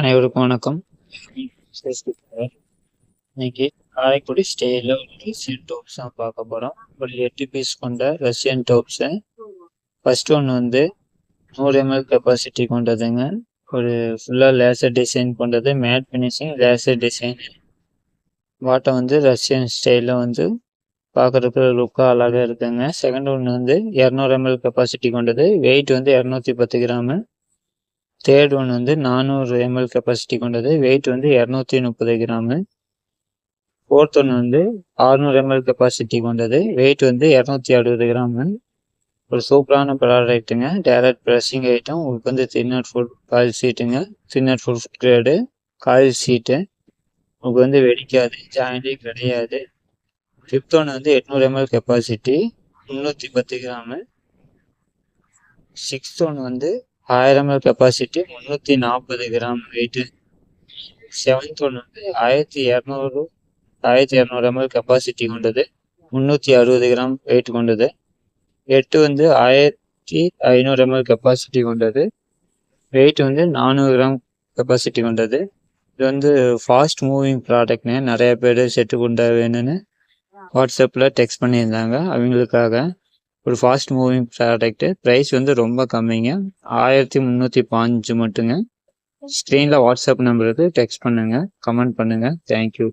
அனைவருக்கும் வணக்கம். இன்னைக்கு காரைக்குடி ஸ்டேல ரஷ்யன் டோப்ஸ் தான் பார்க்க போகிறோம் ஒரு எட்டு பீஸ் கொண்ட ரஷ்யன் டோப்ஸு ஃபர்ஸ்ட் ஒன் வந்து நூறு எம்எல் கெப்பாசிட்டி கொண்டதுங்க. ஒரு ஃபுல்லாக லேசர் டிசைன் கொண்டது. Matte finishing laser design bottom வந்து ரஷ்யன் ஸ்டைலில் வந்து பார்க்குறதுக்கு லுக்காக அழகாக இருக்குங்க. செகண்ட் ஒன்று வந்து இரநூறு எம்எல் கெப்பாசிட்டி கொண்டது. வெயிட் வந்து இரநூத்தி பத்து கிராமு. தேர்ட் ஒன் வந்து நானூறு எம்எல் கெப்பாசிட்டி கொண்டது. வெயிட் வந்து இரநூத்தி முப்பது கிராமு ஃபோர்த் ஒன் வந்து அறுநூறு எம்எல் கெப்பாசிட்டி கொண்டது. வெயிட் வந்து இரநூத்தி அறுபது கிராமு ஒரு சூப்பரான ப்ராடக்ட்டுங்க டேரக்ட் ப்ரெஷிங் ஐட்டம் உங்களுக்கு வந்து தின்னர் ஃபுட் காயில் சீட்டுங்க தின்னட் ஃபுட் கிரேடு காயில் சீட்டு உங்களுக்கு வந்து வெடிக்காது ஜாயிண்டே கிடையாது. ஃபிஃப்த் ஒன் வந்து எட்நூறு எம்எல் கெப்பாசிட்டி முந்நூற்றி பத்து கிராமு சிக்ஸ்த் ஒன் வந்து ஆயிரம் எம்எல் கெப்பாசிட்டி முந்நூற்றி நாற்பது கிராம் வெயிட்டு செவன்த் ஒன் வந்து ஆயிரத்தி இரநூறு ஆயிரத்தி இரநூறு எம்எல் கெப்பாசிட்டி கொண்டது. முந்நூற்றி அறுபது கிராம் வெயிட் கொண்டது. எட்டு வந்து ஆயிரத்தி ஐநூறு எம்எல் கெப்பாசிட்டி கொண்டது. வெயிட் வந்து நானூறு கிராம் கெப்பாசிட்டி கொண்டது. இது வந்து ஃபாஸ்ட் மூவிங் ப்ராடக்ட்னு நிறைய பேர் செட்டு கொண்ட வேணும்னு வாட்ஸ்அப்பில் டெக்ஸ்ட் பண்ணியிருந்தாங்க. அவங்களுக்காக ஒரு ஃபாஸ்ட் மூவிங் ப்ராடக்ட்டு ப்ரைஸ் வந்து ரொம்ப கம்மிங்க. ஆயிரத்தி முந்நூற்றி பாஞ்சு மட்டுங்க. ஸ்க்ரீனில் வாட்ஸ்அப் நம்பருக்கு டெக்ஸ்ட் பண்ணுங்கள் கமெண்ட் பண்ணுங்கள் தேங்க்யூ